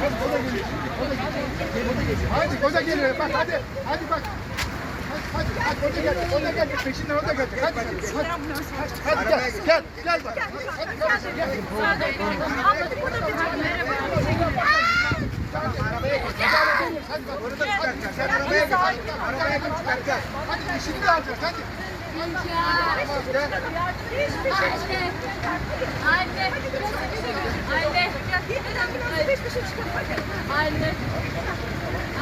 Hadi o da geliyor. Hadi. Bak hadi. Hadi bak. Hadi, hadi, hadi o da geldi, o da geldi, peşinden o da geldi. Hadi, hadi, hadi, hadi gel, gel, gel bak. Hadi, hadi, gel. Abla burada bir gel, hadi orada hadi, gel, hadi, gel, gel, gel. Hadi işini de alacağız, hadi. Tamam, gel. Anne. Anne. Anne.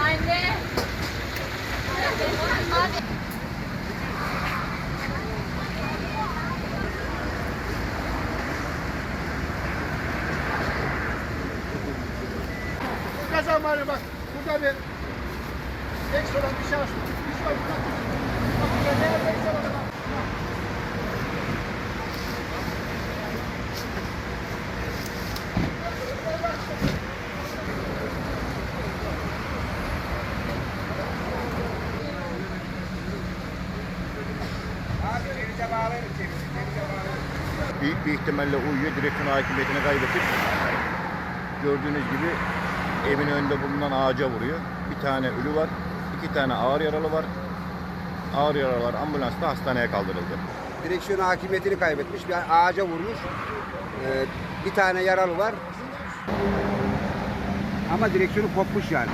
Anne. Anne. Kazan var bak, burada bir ekstra bir şans var. Bir şey var, bak. Burada neredeyse bak. Büyük bir ihtimalle uyuyor. Direksiyon hakimiyetini kaybedip gördüğünüz gibi evin önünde bulunan ağaca vuruyor. Bir tane ölü var. iki tane ağır yaralı var. Ağır yaralılar ambulansla hastaneye kaldırıldı. Direksiyon hakimiyetini kaybetmiş. Bir ağaca vurmuş. Ee, bir tane yaralı var. Ama direksiyonu kopmuş yani.